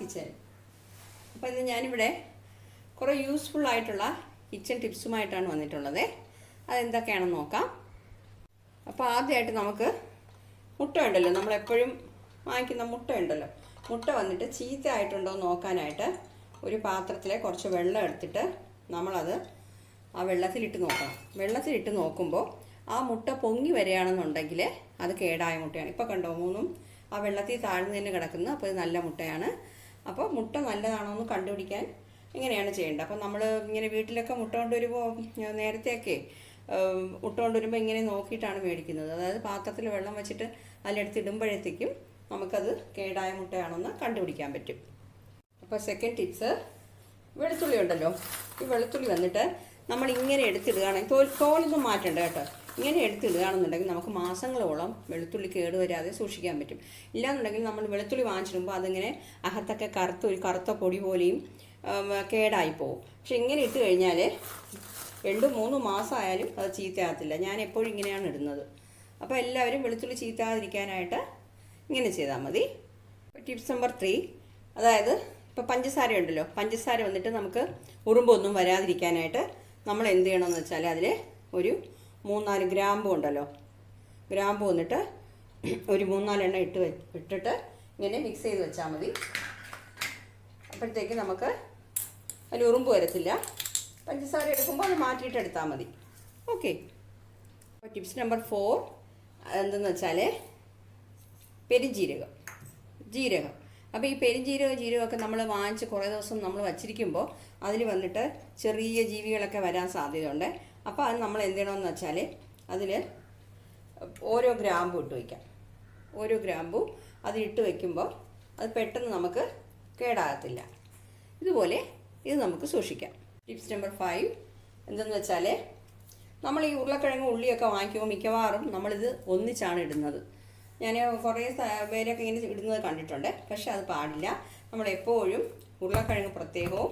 Kitchen അപ്പോൾ ഇത് ഞാനിവിടെ കുറേ യൂസ്ഫുൾ ആയിട്ടുള്ള കിച്ചൺ ടിപ്സുമായിട്ടാണ് വന്നിട്ടുള്ളത്. അതെന്തൊക്കെയാണെന്ന് നോക്കാം. അപ്പോൾ ആദ്യമായിട്ട് നമുക്ക് മുട്ട ഉണ്ടല്ലോ. നമ്മളെപ്പോഴും വാങ്ങിക്കുന്ന മുട്ട ഉണ്ടല്ലോ. മുട്ട വന്നിട്ട് ചീത്ത ആയിട്ടുണ്ടോ നോക്കാനായിട്ട് ഒരു പാത്രത്തിലെ കുറച്ച് വെള്ളം എടുത്തിട്ട് നമ്മളത് ആ വെള്ളത്തിലിട്ട് നോക്കണം. വെള്ളത്തിലിട്ട് നോക്കുമ്പോൾ ആ മുട്ട പൊങ്ങി വരികയാണെന്നുണ്ടെങ്കിൽ അത് കേടായ മുട്ടയാണ്. ഇപ്പോൾ കണ്ടോ? മൂന്നും ആ വെള്ളത്തിൽ താഴ്ന്നു തന്നെ കിടക്കുന്നു അപ്പോൾ ഇത് നല്ല മുട്ടയാണ്. അപ്പോൾ മുട്ട നല്ലതാണോ എന്ന് കണ്ടുപിടിക്കാൻ ഇങ്ങനെയാണ് ചെയ്യേണ്ടത്. അപ്പോൾ നമ്മൾ ഇങ്ങനെ വീട്ടിലൊക്കെ മുട്ട കൊണ്ടുവരുമ്പോൾ നേരത്തെയൊക്കെ മുട്ട കൊണ്ടുവരുമ്പോൾ ഇങ്ങനെ നോക്കിയിട്ടാണ് മേടിക്കുന്നത്. അതായത് പാത്രത്തിൽ വെള്ളം വെച്ചിട്ട് അതിലെടുത്ത് ഇടുമ്പോഴത്തേക്കും നമുക്കത് കേടായ മുട്ടയാണെന്ന് കണ്ടുപിടിക്കാൻ പറ്റും. അപ്പോൾ സെക്കൻഡ് ടിപ്സ് വെളുത്തുള്ളി ഉണ്ടല്ലോ. ഈ വെളുത്തുള്ളി വന്നിട്ട് നമ്മൾ ഇങ്ങനെ എടുത്തിടുകയാണെങ്കിൽ തോൽ തോലൊന്നും മാറ്റണ്ട കേട്ടോ. ഇങ്ങനെ എടുത്തിടുകയാണെന്നുണ്ടെങ്കിൽ നമുക്ക് മാസങ്ങളോളം വെളുത്തുള്ളി കേട് വരാതെ സൂക്ഷിക്കാൻ പറ്റും. ഇല്ലാന്നുണ്ടെങ്കിൽ നമ്മൾ വെളുത്തുള്ളി വാങ്ങിച്ചിടുമ്പോൾ അതിങ്ങനെ അകത്തൊക്കെ കറുത്ത ഒരു കറുത്ത പൊടി പോലെയും കേടായി പോകും. പക്ഷെ ഇങ്ങനെ ഇട്ട് കഴിഞ്ഞാൽ രണ്ട് മൂന്ന് മാസമായാലും അത് ചീത്തയാകത്തില്ല. ഞാൻ എപ്പോഴും ഇങ്ങനെയാണ് ഇടുന്നത്. അപ്പോൾ എല്ലാവരും വെളുത്തുള്ളി ചീത്താതിരിക്കാനായിട്ട് ഇങ്ങനെ ചെയ്താൽ മതി. Tips number three. അതായത് ഇപ്പോൾ പഞ്ചസാര ഉണ്ടല്ലോ. പഞ്ചസാര വന്നിട്ട് നമുക്ക് ഉറുമ്പൊന്നും വരാതിരിക്കാനായിട്ട് നമ്മൾ എന്ത് ചെയ്യണമെന്ന് വെച്ചാൽ അതിൽ ഒരു മൂന്നാൽ ഗ്രാമ്പു ഉണ്ടല്ലോ. ഗ്രാമ്പു വന്നിട്ട് ഒരു മൂന്നാലെണ്ണം ഇട്ട് ഇട്ടിട്ട് ഇങ്ങനെ മിക്സ് ചെയ്ത് വെച്ചാൽ മതി. അപ്പോഴത്തേക്ക് നമുക്ക് അതിൽ ഉറുമ്പ് വരത്തില്ല. പഞ്ചസാര എടുക്കുമ്പോൾ അത് മാറ്റിയിട്ട് എടുത്താൽ മതി. ഓക്കെ അപ്പോൾ ടിപ്സ് നമ്പർ ഫോർ എന്തെന്ന് വെച്ചാൽ പെരുംജീരകം. ജീരകം. അപ്പോൾ ഈ പെരുംജീരകം ജീരകമൊക്കെ നമ്മൾ വാങ്ങിച്ച് കുറേ ദിവസം നമ്മൾ വച്ചിരിക്കുമ്പോൾ അതിൽ വന്നിട്ട് ചെറിയ ജീവികളൊക്കെ വരാൻ സാധ്യതയുണ്ട്. അപ്പോൾ അത് നമ്മൾ എന്ത് ചെയ്യണമെന്ന് വെച്ചാൽ അതിൽ ഓരോ ഗ്രാമ്പു ഇട്ട് വയ്ക്കാം ഓരോ ഗ്രാമ്പു അത് ഇട്ട് വയ്ക്കുമ്പോൾ അത് പെട്ടെന്ന് നമുക്ക് കേടാകത്തില്ല. ഇതുപോലെ ഇത് നമുക്ക് സൂക്ഷിക്കാം. ടിപ്സ് നമ്പർ ഫൈവ് എന്തെന്ന് വെച്ചാൽ നമ്മൾ ഈ ഉരുളക്കിഴങ്ങ് ഉള്ളിയൊക്കെ വാങ്ങിക്കുമ്പോൾ മിക്കവാറും നമ്മളിത് ഒന്നിച്ചാണ് ഇടുന്നത്. ഞാൻ കുറേ പേരൊക്കെ ഇങ്ങനെ ഇടുന്നത് കണ്ടിട്ടുണ്ട്. പക്ഷെ അത് പാടില്ല. നമ്മൾ എപ്പോഴും ഉരുളക്കിഴങ്ങ് പ്രത്യേകവും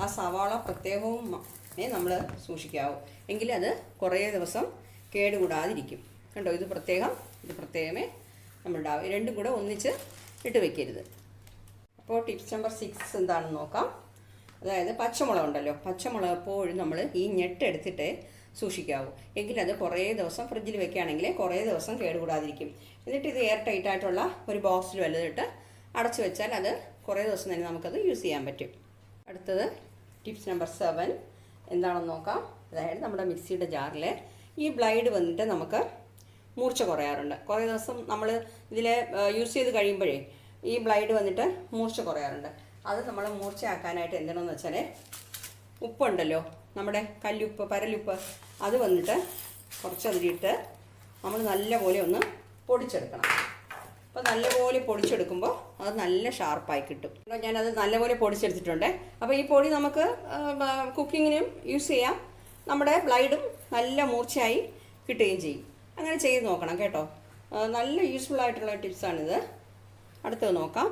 ആ സവാള പ്രത്യേകവും നമ്മൾ സൂക്ഷിക്കാവൂ. എങ്കിൽ അത് കുറേ ദിവസം കേടുകൂടാതിരിക്കും. കണ്ടോ? ഇത് പ്രത്യേകം ഇത് പ്രത്യേകമേ നമ്മളുണ്ടാവും. രണ്ടും കൂടെ ഒന്നിച്ച് ഇട്ട് വെക്കരുത്. അപ്പോൾ ടിപ്സ് നമ്പർ സിക്സ് എന്താണെന്ന് നോക്കാം. അതായത് പച്ചമുളക് ഉണ്ടല്ലോ പച്ചമുളക് എപ്പോഴും നമ്മൾ ഈ ഞെട്ടെടുത്തിട്ട് സൂക്ഷിക്കാവൂ. അത് കുറേ ദിവസം ഫ്രിഡ്ജിൽ വെക്കുകയാണെങ്കിൽ കുറേ ദിവസം കേടുകൂടാതിരിക്കും. എന്നിട്ട് ഇത് എയർ ടൈറ്റ് ആയിട്ടുള്ള ഒരു ബോക്സിൽ വലുതിട്ട് അടച്ചു വെച്ചാൽ അത് കുറേ ദിവസം തന്നെ നമുക്കത് യൂസ് ചെയ്യാൻ പറ്റും. അടുത്തത് ടിപ്സ് നമ്പർ സെവൻ. എന്താണെന്ന് നോക്കാം. അതായത് നമ്മുടെ മിക്സിയുടെ ജാറിൽ ഈ ബ്ലൈഡ് വന്നിട്ട് നമുക്ക് മൂർച്ച കുറയാറുണ്ട്. കുറേ ദിവസം നമ്മൾ ഇതിൽ യൂസ് ചെയ്ത് കഴിയുമ്പോഴേ ഈ ബ്ലൈഡ് വന്നിട്ട് മൂർച്ച കുറയാറുണ്ട്. അത് നമ്മൾ മൂർച്ചയാക്കാനായിട്ട് എന്താണെന്ന് വെച്ചാൽ ഉപ്പുണ്ടല്ലോ നമ്മുടെ കല്ലുപ്പ് പരലുപ്പ് അത് വന്നിട്ട് കുറച്ച് അതിലിട്ട് നമ്മൾ നല്ലപോലെ ഒന്ന് പൊടിച്ചെടുക്കണം. അപ്പോൾ നല്ലപോലെ പൊടിച്ചെടുക്കുമ്പോൾ അത് നല്ല ഷാർപ്പായി കിട്ടും. ഞാനത് നല്ലപോലെ പൊടിച്ചെടുത്തിട്ടുണ്ട്. അപ്പോൾ ഈ പൊടി നമുക്ക് കുക്കിങ്ങിനും യൂസ് ചെയ്യാം. നമ്മുടെ ബ്ലൈഡും നല്ല മൂർച്ചയായി കിട്ടുകയും ചെയ്യും. അങ്ങനെ ചെയ്ത് നോക്കണം കേട്ടോ. നല്ല യൂസ്ഫുൾ ആയിട്ടുള്ള ടിപ്സാണിത്. അടുത്തത് നോക്കാം.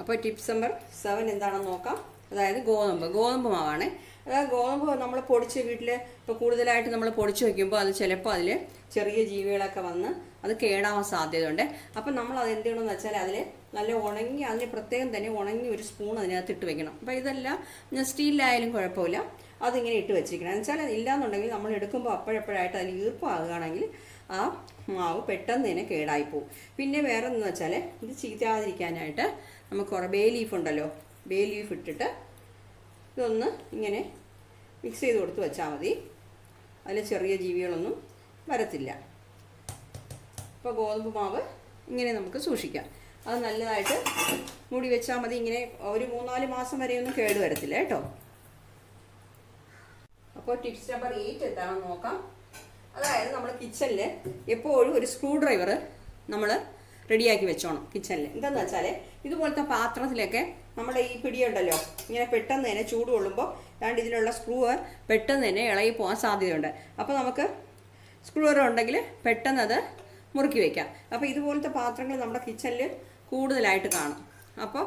അപ്പോൾ ടിപ്സ് നമ്പർ സെവൻ എന്താണെന്ന് നോക്കാം. അതായത് ഗോതമ്പ് ഗോതമ്പ് മാവാണ്. അതായത് ഗോതമ്പ് നമ്മൾ പൊടിച്ച് വീട്ടിൽ ഇപ്പോൾ കൂടുതലായിട്ട് നമ്മൾ പൊടിച്ച് വയ്ക്കുമ്പോൾ അത് ചിലപ്പോൾ അതിൽ ചെറിയ ജീവികളൊക്കെ വന്ന് അത് കേടാവാൻ സാധ്യതയുണ്ട്. അപ്പം നമ്മൾ അത് എന്ത് ചെയ്യണമെന്ന് വെച്ചാൽ അതിൽ നല്ല ഉണങ്ങി അതിന് പ്രത്യേകം തന്നെ ഉണങ്ങി ഒരു സ്പൂൺ അതിനകത്ത് ഇട്ട് വെക്കണം. അപ്പോൾ ഇതെല്ലാം സ്റ്റീലിലായാലും കുഴപ്പമില്ല. അതിങ്ങനെ ഇട്ട് വെച്ചിരിക്കണം. എന്ന് വെച്ചാൽ ഇല്ലാന്നുണ്ടെങ്കിൽ നമ്മൾ എടുക്കുമ്പോൾ അപ്പോഴപ്പോഴായിട്ട് അതിൽ ഈർപ്പമാകുകയാണെങ്കിൽ ആ മാവ് പെട്ടെന്ന് തന്നെ കേടായിപ്പോവും പിന്നെ വേറെ എന്ന് വെച്ചാൽ ഇത് ചീത്താതിരിക്കാനായിട്ട് നമുക്ക് കുറേ ബേ ലീഫ് ഉണ്ടല്ലോ. ബേ ലീഫ് ഇട്ടിട്ട് ഇതൊന്ന് ഇങ്ങനെ മിക്സ് ചെയ്ത് കൊടുത്ത് വെച്ചാൽ മതി. അതിൽ ചെറിയ ജീവികളൊന്നും വരത്തില്ല. അപ്പോൾ ഗോതമ്പ് മാവ് ഇങ്ങനെ നമുക്ക് സൂക്ഷിക്കാം. അത് നല്ലതായിട്ട് മൂടി വെച്ചാൽ മതി. ഇങ്ങനെ ഒരു മൂന്നാൽ മാസം വരെയൊന്നും കേട് വരത്തില്ല കേട്ടോ. അപ്പോൾ ടിപ്സ് നമ്പർ എയ്റ്റ് എന്താണെന്ന് നോക്കാം. അതായത് നമ്മൾ കിച്ചണിൽ എപ്പോഴും ഒരു സ്ക്രൂ ഡ്രൈവർ നമ്മൾ റെഡിയാക്കി വെച്ചോണം കിച്ചണിൽ എന്താണെന്ന് വെച്ചാൽ ഇതുപോലത്തെ പാത്രത്തിലൊക്കെ നമ്മുടെ ഈ പിടിയുണ്ടല്ലോ ഇങ്ങനെ പെട്ടെന്ന് തന്നെ ചൂട് കൊള്ളുമ്പോൾ അതാണ്ട് ഇതിലുള്ള സ്ക്രൂവർ പെട്ടെന്ന് തന്നെ ഇളകി പോകാൻ സാധ്യതയുണ്ട്. അപ്പോൾ നമുക്ക് സ്ക്രൂവർ ഉണ്ടെങ്കിൽ പെട്ടെന്ന് അത് മുറുക്കി വയ്ക്കാം അപ്പോൾ ഇതുപോലത്തെ പാത്രങ്ങൾ നമ്മുടെ കിച്ചണിൽ കൂടുതലായിട്ട് കാണും. അപ്പോൾ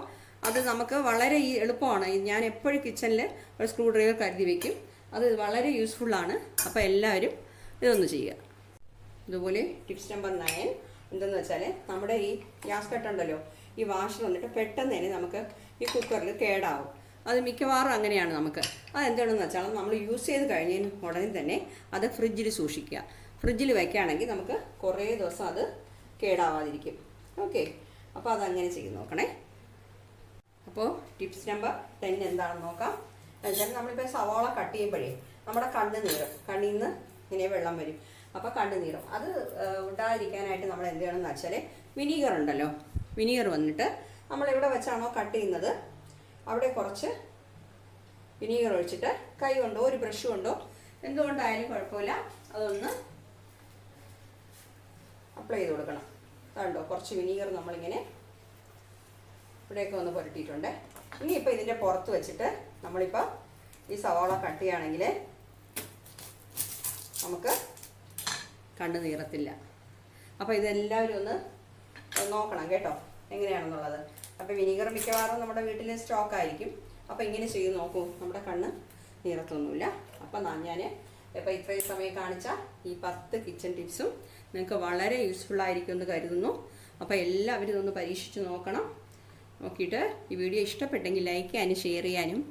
അത് നമുക്ക് വളരെ എളുപ്പമാണ്. ഞാൻ എപ്പോഴും കിച്ചണിൽ ഒരു സ്ക്രൂ ഡ്രൈവർ കരുതി വയ്ക്കും അത് വളരെ യൂസ്ഫുള്ളാണ് അപ്പോൾ എല്ലാവരും ഇതൊന്ന് ചെയ്യുക. ഇതുപോലെ ടിപ്സ് നമ്പർ നയൻ എന്തെന്ന് വെച്ചാൽ നമ്മുടെ ഈ ഗ്യാസ് കട്ടുണ്ടല്ലോ ഈ വാഷ് വന്നിട്ട് പെട്ടെന്ന് തന്നെ നമുക്ക് ഈ കുക്കറിൽ കേടാവും. അത് മിക്കവാറും അങ്ങനെയാണ് നമുക്ക്. അത് എന്താണെന്ന് വെച്ചാൽ നമ്മൾ യൂസ് ചെയ്ത് കഴിഞ്ഞതിന് ഉടനെ തന്നെ അത് ഫ്രിഡ്ജിൽ സൂക്ഷിക്കുക. ഫ്രിഡ്ജിൽ വയ്ക്കുകയാണെങ്കിൽ നമുക്ക് കുറേ ദിവസം അത് കേടാവാതിരിക്കും. ഓക്കെ അപ്പോൾ അതങ്ങനെ ചെയ്ത് നോക്കണേ. അപ്പോൾ ടിപ്സ് നമ്പർ ടെൻ എന്താണെന്ന് നോക്കാം. എന്നുവെച്ചാൽ നമ്മളിപ്പോൾ സവാള കട്ട് ചെയ്യുമ്പോഴേ നമ്മുടെ കണ്ണ് നീറും കണ്ണിൽ നിന്ന് ഇങ്ങനെ വെള്ളം വരും. അപ്പോൾ കണ്ണ് നീറും അത് ഉണ്ടായിരിക്കാനായിട്ട് നമ്മൾ എന്ത് ചെയ്യണമെന്ന് വെച്ചാൽ വിനീഗർ ഉണ്ടല്ലോ. വിനീഗർ വന്നിട്ട് നമ്മൾ എവിടെ വെച്ചാണോ കട്ട് ചെയ്യുന്നത് അവിടെ കുറച്ച് വിനീഗർ ഒഴിച്ചിട്ട് കൈ കൊണ്ടോ ഒരു ബ്രഷ് കൊണ്ടോ എന്തുകൊണ്ടായാലും കുഴപ്പമില്ല. അതൊന്ന് അപ്ലൈ ചെയ്ത് കൊടുക്കണം. കണ്ടോ കുറച്ച് വിനീഗർ നമ്മളിങ്ങനെ ഇവിടെയൊക്കെ ഒന്ന് പുരട്ടിയിട്ടുണ്ട്. ഇനിയിപ്പോൾ ഇതിന്റെ പുറത്ത് വെച്ചിട്ട് നമ്മളിപ്പോൾ ഈ സവാള കട്ട് ചെയ്യുകയാണെങ്കിൽ നമുക്ക് കണ്ണ് നീറത്തില്ല. അപ്പോൾ ഇതെല്ലാവരും ഒന്ന് നോക്കണം കേട്ടോ എങ്ങനെയാണെന്നുള്ളത്. അപ്പോൾ വിനീഗർ മിക്കവാറും നമ്മുടെ വീട്ടിൽ സ്റ്റോക്ക് ആയിരിക്കും. അപ്പോൾ ഇങ്ങനെ ചെയ്ത് നോക്കൂ നമ്മുടെ കണ്ണ് നീറത്തൊന്നുമില്ല. അപ്പം ഞാൻ ഇപ്പോൾ ഇത്രയും സമയം കാണിച്ച ഈ പത്ത് കിച്ചൺ ടിപ്സും നിങ്ങൾക്ക് വളരെ യൂസ്ഫുൾ ആയിരിക്കും എന്ന് കരുതുന്നു. അപ്പോൾ എല്ലാവരും ഇതൊന്ന് പരീക്ഷിച്ച് നോക്കണം. നോക്കിയിട്ട് ഈ വീഡിയോ ഇഷ്ടപ്പെട്ടെങ്കിൽ ലൈക്ക് ചെയ്യാനും ഷെയർ ചെയ്യാനും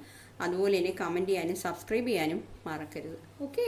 അതുപോലെ തന്നെ കമന്റ് ചെയ്യാനും സബ്സ്ക്രൈബ് ചെയ്യാനും മറക്കരുത്. ഓക്കേ